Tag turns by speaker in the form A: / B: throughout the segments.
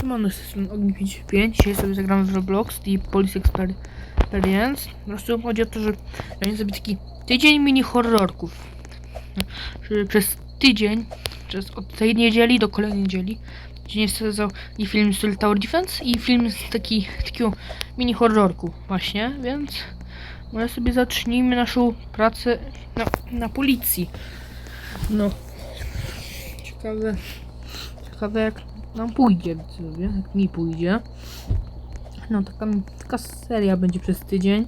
A: Siemano, z Ogni 55. Dzisiaj sobie zagramy w Roblox i Police Exper- Experience. Po prostu chodzi o to, że będzie taki tydzień mini horrorków. Że przez tydzień, przez od tej niedzieli do kolejnej niedzieli, nie wsadzał i film z Tower Defense i film z taki, takiego mini horrorku właśnie, więc może sobie zacznijmy naszą pracę na, na policji. No. Ciekawe. Ciekawe jak nam pójdzie, widzowie, jak mi pójdzie. No, taka, taka seria będzie przez tydzień.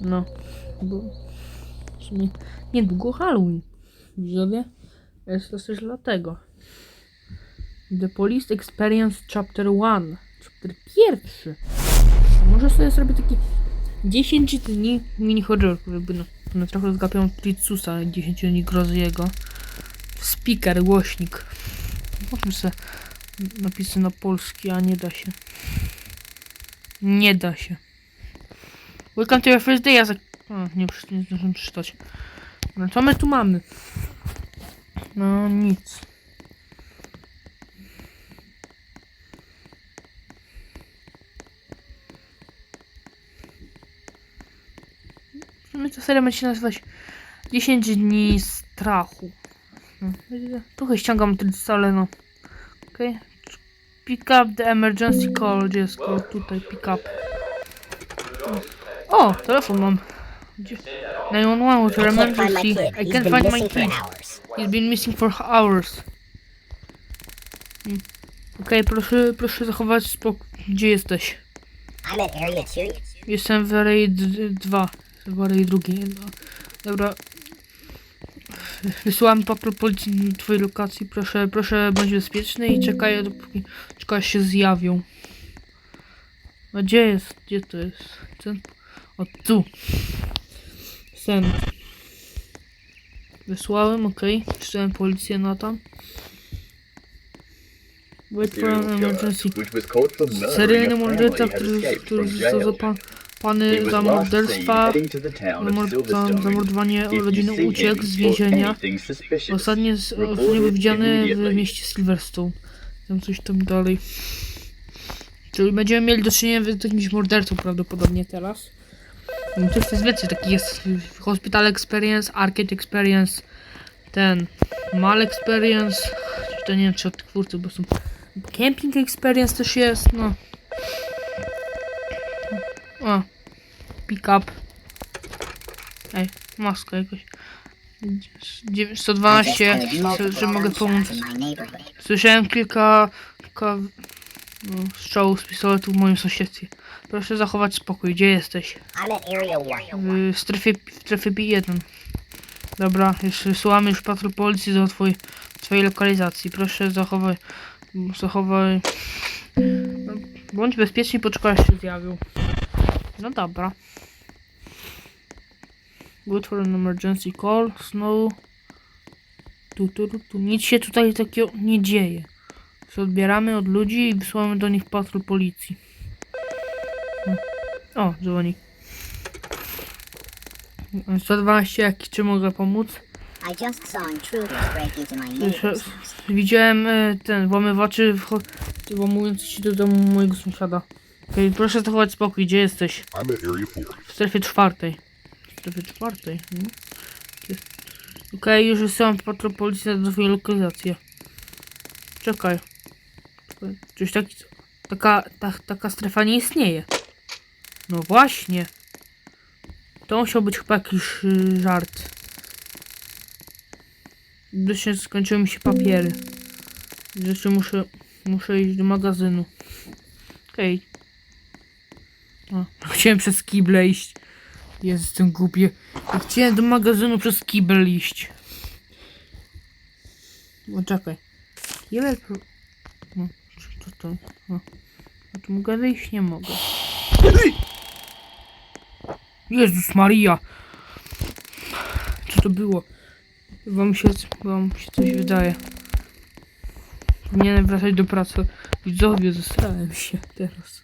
A: No, bo w sumie niedługo Halloween, widzowie. Jest to też dlatego. The Police Experience Chapter 1. Chapter pierwszy. Może sobie zrobię taki 10 dni mini horrorku, żeby no, no trochę zgapią Tritsusa 10 dni grozy jego. Speaker, głośnik. Możemy sobie napisy na polski, a nie da się. Nie da się. Welcome to your first day, as a... O, nie, nie zdążyłem przeczytać. No co my tu mamy? No nic. W sumie ta seria będzie się nazywać 10 dni strachu. No, trochę ściągam ten salę, no. Okej. Pick up the emergency call. Call? Tutaj, pick up. O, telefon mam. Gdzie? 911 with
B: I
A: your
B: can't find my
A: emergency. I can't find my kid. He's been missing for hours. Hmm. Okej, proszę, proszę zachować spokój. Gdzie jesteś?
B: 2.
A: Jestem w Array 2. W Array drugiej. No. Dobra. Wysyłam papier policji do twojej lokacji. Proszę, proszę bądź bezpieczny i czekaj, dopóki czekaj, się zjawią. A gdzie jest? Gdzie to jest? Ten? O, tu. Send. Wysłałem, okej. Okay. Czytałem policję na tam. Wait for an emergency. Seryjny morderca, który, który został
C: jail. Was
A: za morderstwa, za zamordowanie rodziny uciekł z więzienia.
C: report
A: ostatnio był widziany w mieście Silverstone. Tam coś tam dalej. Czyli będziemy mieli do czynienia z jakimś mordercą prawdopodobnie teraz. No to jest więcej takich jest Hospital Experience, Arcade Experience, ten Mal Experience, to nie wiem czy od twórcy, bo są Camping Experience też jest, no. O, pick up. Ej, maska jakoś. Dziewię- 112, że, mogę pomóc. Słyszałem kilka, kilka no, strzałów z pistoletu w moim sąsiedztwie. Proszę zachować spokój. Gdzie jesteś?
B: I'm at Area 1.
A: W strefie, w strefie B1. Dobra, już wysyłamy już patrol policji do twojej, twojej lokalizacji. Proszę zachowaj, zachowaj. No, bądź bezpieczny, poczekaj aż się zjawił. No dobra. Good for an emergency call. Snow. Tu, tu, tu, tu. Nic się tutaj takiego nie dzieje. Się odbieramy od ludzi i wysyłamy do nich patrol policji. O, dzwoni. 112, jak czy mogę pomóc? Widziałem e, ten włamywaczy wcho- włamujący się do domu mojego sąsiada. Okej, proszę zachować spokój, gdzie jesteś?
D: I'm at Area 4.
A: W strefie czwartej. W strefie czwartej. Hmm. Okej, już wysyłam patrol policji na twoją lokalizację. Czekaj. Czekaj, Coś taki... Taka, ta, taka strefa nie istnieje. No właśnie. To musiał być chyba jakiś y, żart. Wreszcie skończyły mi się papiery. Wreszcie muszę, muszę iść do magazynu. Okej. O, Chciałem przez kible iść. Jestem głupie. Chciałem do magazynu przez kibel iść. No czekaj. Ile. No, to to? O. A tu mogę wyjść? Nie mogę. Jezus Maria! Co to było? Wam się, wam się coś wydaje. Powinienem wracać do pracy. Widzowie, zesrałem się teraz.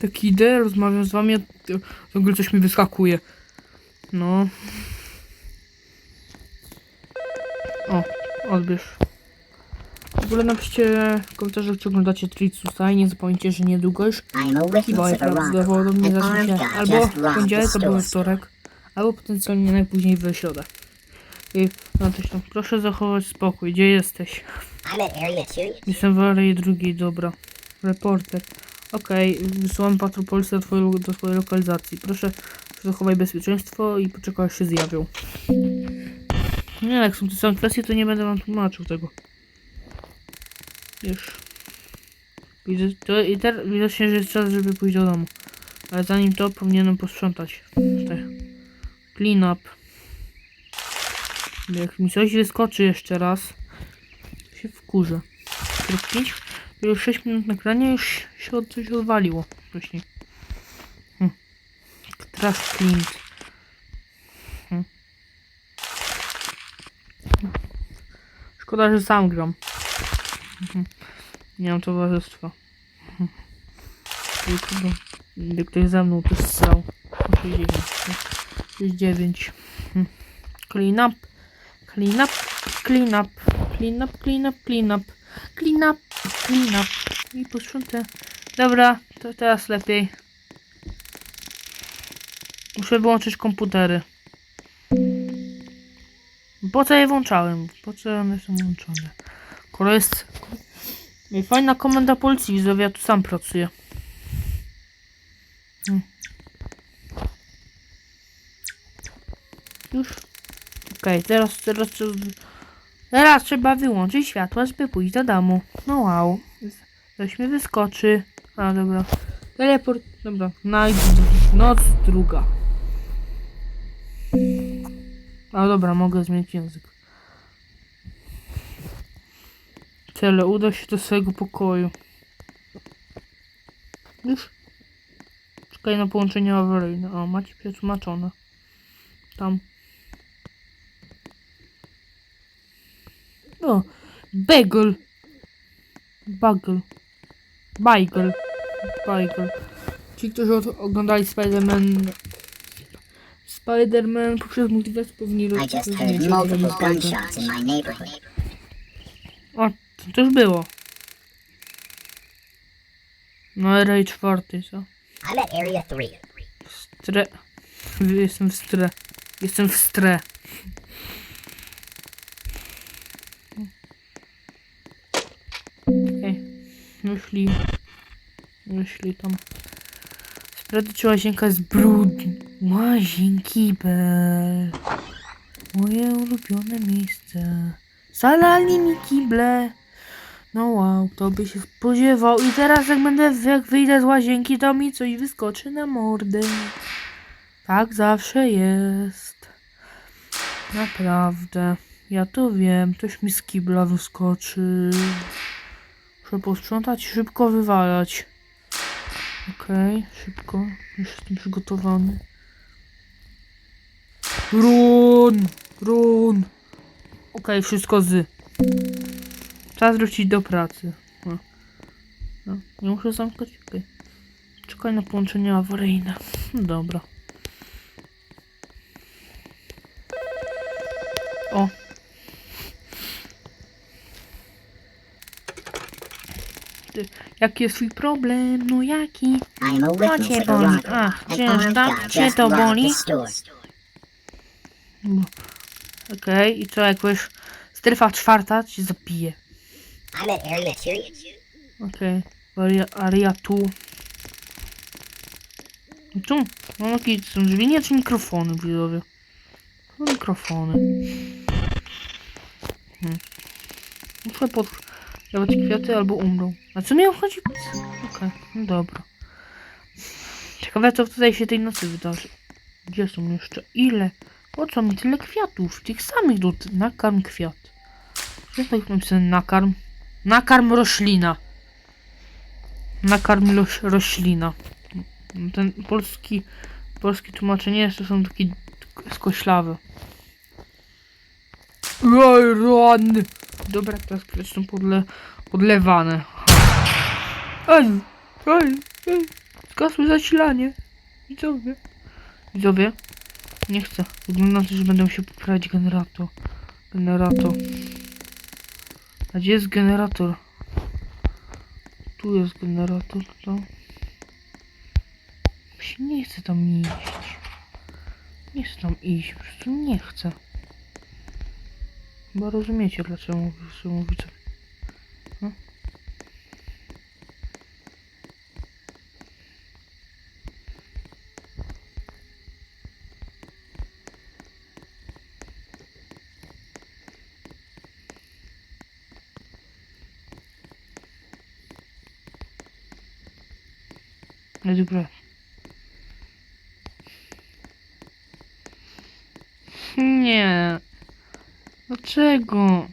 A: Taki idę, rozmawiam z wami, w ogóle coś mi wyskakuje. No. O, odbierz. ogóle napiszcie w komentarzach, czy oglądacie Tritsusa i nie zapomnijcie, że niedługo już
B: I am a witness
A: Kiboje
B: of a robbery.
A: prawdopodobnie zacznie się albo w poniedziałek, albo we wtorek, albo potencjalnie najpóźniej w środę. I no to się, proszę zachować spokój, gdzie jesteś?
B: I'm at Area 2.
A: Jestem w alei drugiej, dobra. Reporter. Okej, wysyłam patrol policji do twojej, do twojej lokalizacji. Proszę zachowaj bezpieczeństwo i poczekaj aż się zjawią. Nie, jak są te same kwestie, to nie będę wam tłumaczył tego. Już. Widzę, to i teraz widocznie, że jest czas, żeby pójść do domu. Ale zanim to, powinienem posprzątać. Te- Clean up. Jak mi coś wyskoczy jeszcze raz, się wkurzę. 5, już 6 minut nagrania, już się od coś odwaliło wcześniej. Hm. Trash clean. Hm. Szkoda, że sam gram. Mhm. Nie mam towarzystwa. Mhm. Gdy ktoś ze mną też strał. 69. 69. Hm. Clean up. Clean up. Clean up. Clean up, clean up, clean up. Clean up, clean up. I posprzątę. Dobra, to teraz lepiej. Muszę wyłączyć komputery. Po co je włączałem? Po co one są włączone? Skoro jest... Fajna komenda policji, widzowie, ja tu sam pracuję. Hmm. Już? Okej, teraz, teraz, teraz, teraz trzeba wyłączyć światła, żeby pójść do domu. No wow. Coś mi wyskoczy. A, dobra. Teleport, dobra. Night, noc druga. A dobra, mogę zmienić język. Tyle, uda się do swojego pokoju. Już? Czekaj na połączenie awaryjne. O, macie przetłumaczone. Tam. O, bagel. Bagel. Bagel. Bagel. Ci, którzy oglądali Spider-Man Spider-Man poprzez multiverse powinni
B: neighborhood.
A: O, to już było. No, RA czwarty, co?
B: I'm at Area 3.
A: Stre... Jestem w stre. Jestem w stre. Okej. Myśli... Myśli tam. Sprawdzę, czy łazienka jest brudna. Łazienki, bel. Moje ulubione miejsce. Zalali mi kible. No wow, to by się spodziewał. I teraz jak będę, jak wyjdę z łazienki, to mi coś wyskoczy na mordę. Tak zawsze jest. Naprawdę. Ja to wiem. Coś mi z kibla wyskoczy. Muszę posprzątać i szybko wywalać. Okej, szybko. Już jestem przygotowany. Run! Run! Okej, wszystko z. Czas wrócić do pracy. No. Nie muszę zamknąć? Okej. Czekaj na połączenie awaryjne. Dobra. O. Ty, jaki jest twój problem? No jaki? Co cię boli? Ach,
B: armed
A: tak? Cię to boli? Okej, i co jak wiesz? Strefa czwarta cię zabije.
B: I'm at Area 2.
A: Okej. Aria, aria tu. I Tu? Mam jakieś są drzwi, nie czy mikrofony, widzowie. Mikrofony. Hmm. Muszę poddawać kwiaty albo umrą. A co mi obchodzi? Okej, no dobra. Ciekawe co tutaj się tej nocy wydarzy. Gdzie są jeszcze? Ile? Po co mi tyle kwiatów? Tych samych do... Nakarm kwiat. To napisane nakarm? Nakarm roślina. Nakarm roś, roślina. Ten polski, polskie tłumaczenie to są takie skoślawe. Run! Dobra, teraz kwiaty są podle, podlewane. Ej, ej, ej, zgasły zasilanie. Widzowie. Widzowie, nie chcę. Wygląda na to, że będę musiał poprawić generator. Generator. A gdzie jest generator? Tu jest generator, to... Się nie chce tam iść. Nie chcę tam iść, po prostu nie chcę. Chyba rozumiecie, dlaczego mówię, że mówicie. No? No dobra. Nie. Dlaczego?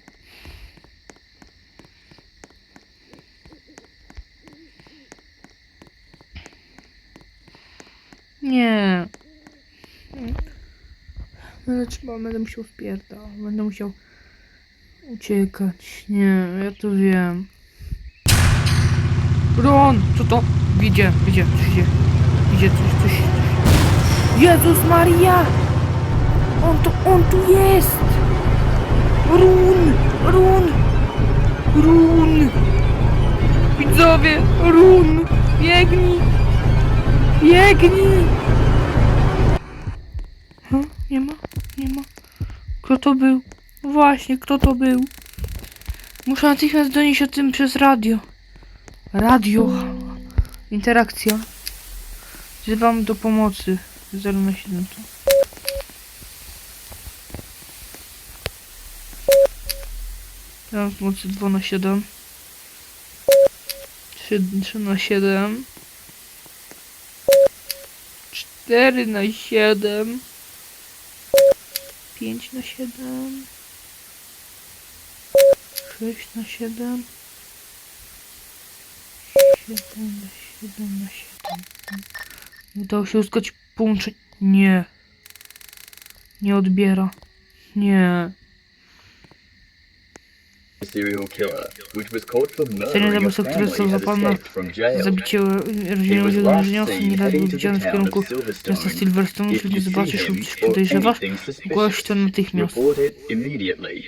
A: Nie. Będę trzeba, będę musiał spierdał. Będę musiał uciekać. Nie, ja to wiem. Ron! Co to? Widzie, widzie, coś idzie. Idzie coś, coś. Jezus Maria! On tu, on tu jest! Run! Run! Run! Widzowie! Run! Biegnij! Biegnij! Ha? Nie ma? Nie ma? Kto to był? Właśnie, kto to był? Muszę natychmiast donieść o tym przez radio. Radio. Interakcja. Wzywam do pomocy. 0 na 7 Wzywam do pomocy 2 na 7. 3, 3 na 7. 4 na 7. 5 na 7. 6 na 7. 7 na 7 na 7. Udało się uzyskać połączenie. Nie. Nie odbiera. Nie.
C: serial killer, which was caught for
A: Serial
C: murdering a
A: zabójca, który został
C: jail.
A: Zabicie
C: He
A: rodzinie
C: was
A: udzielonego
C: last
A: wniosku
C: seen
A: nie raz był
C: to
A: widziany w kierunku miasta
C: Silverstone. See
A: zobaczysz lub coś podejrzewasz, zgłoś to natychmiast.
C: it immediately.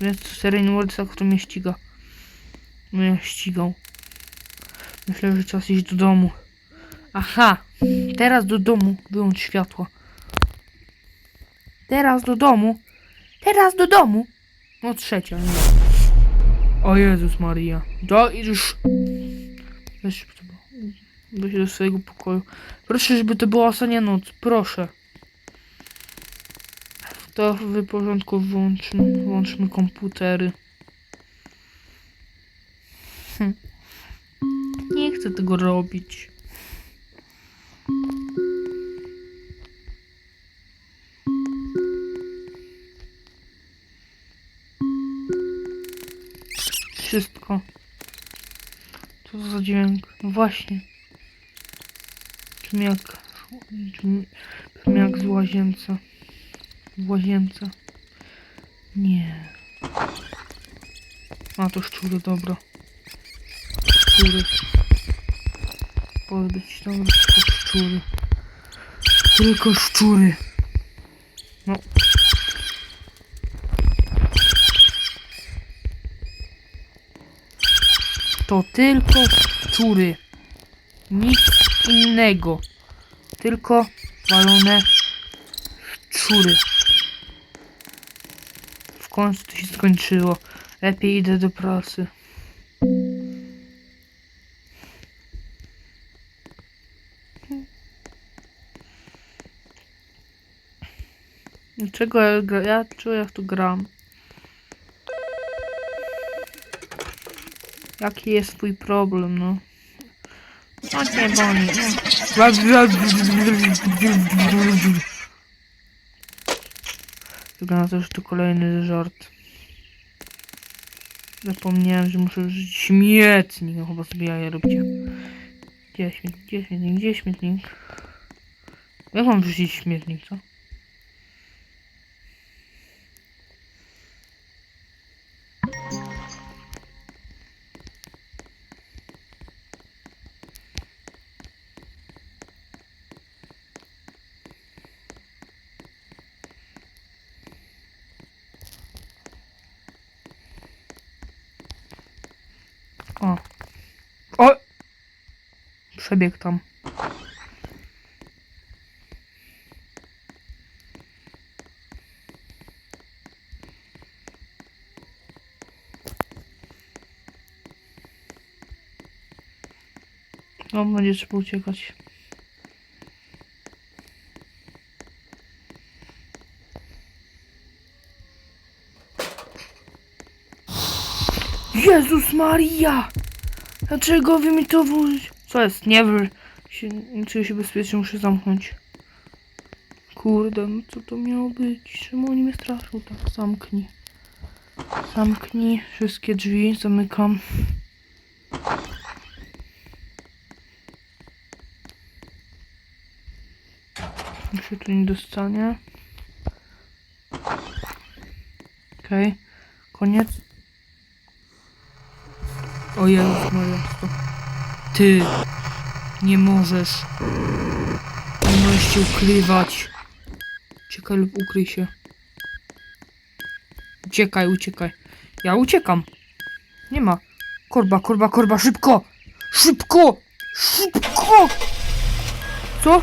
A: Jest seryjny morderca, który mnie ściga. Mnie ścigał. Myślę, że czas iść do domu. Aha! Teraz do domu. Wyłącz światła. Teraz do domu. Teraz do domu. No trzecia, nie. O Jezus Maria. Do już. Weź, weź do swojego pokoju. Proszę, żeby to była ostatnia noc. Proszę. To w porządku włączmy, włączmy komputery. Hm. Nie chcę tego robić. Wszystko. Co to za dźwięk? No właśnie. Brzmi jak... Brzmi, jak z łazience. W łazience. Nie. A to szczury, dobra. Szczury. Pozbyć dobra, tylko szczury. Tylko szczury. No. To tylko szczury. Nic innego. Tylko walone szczury. W końcu to się skończyło. Lepiej idę do pracy. Dlaczego ja, ja, czego ja tu gram? Jaki jest twój problem, no? No nie boli, no. Wygląda to, że to kolejny żart. Zapomniałem, że muszę użyć śmietnik. No chyba sobie jaja robicie. Gdzie śmietnik? Gdzie śmietnik? Gdzie śmietnik? Jak mam wrzucić śmietnik, co? O. O! Przebieg tam. No, będzie uciekać. Jezus Maria! Dlaczego wy mi to włożyć? Co jest? Nie wiem. Czuję się bezpiecznie, muszę zamknąć. Kurde, no co to miało być? Czemu oni mnie straszą? Tak, zamknij. Zamknij wszystkie drzwi, zamykam. Się tu nie dostanie. Okej, koniec. O Jezus Maria, to... Ty nie możesz. Nie ukrywać. Uciekaj lub ukryj się. Uciekaj, uciekaj. Ja uciekam. Nie ma. Korba, korba, korba, szybko! Szybko! Szybko! Co?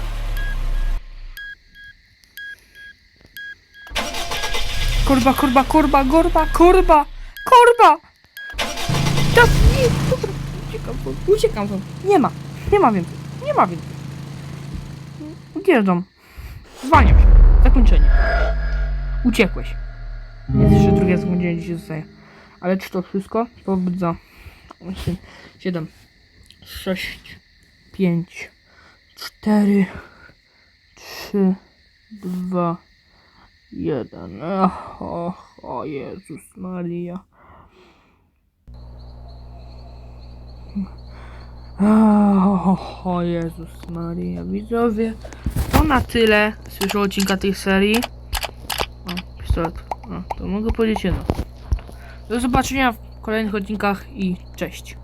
A: Korba, korba, korba, korba, korba! Korba! Tak, nie, dobra, uciekam uciekam stąd. Nie ma, nie ma więcej, nie ma więcej. Odjeżdżam. Zwalniam się. Zakończenie. Uciekłeś. Jest jeszcze drugie zakończenie dzisiaj zostaje. Ale czy to wszystko? Pobyt za 8, 7, 6, 5, 4, 3, 2, 1. Ach, o, o Jezus Maria. O, o Jezus Maria, widzowie. To na tyle z odcinka tej serii. O, pistolet. O, to mogę powiedzieć jedno. Do zobaczenia w kolejnych odcinkach i cześć.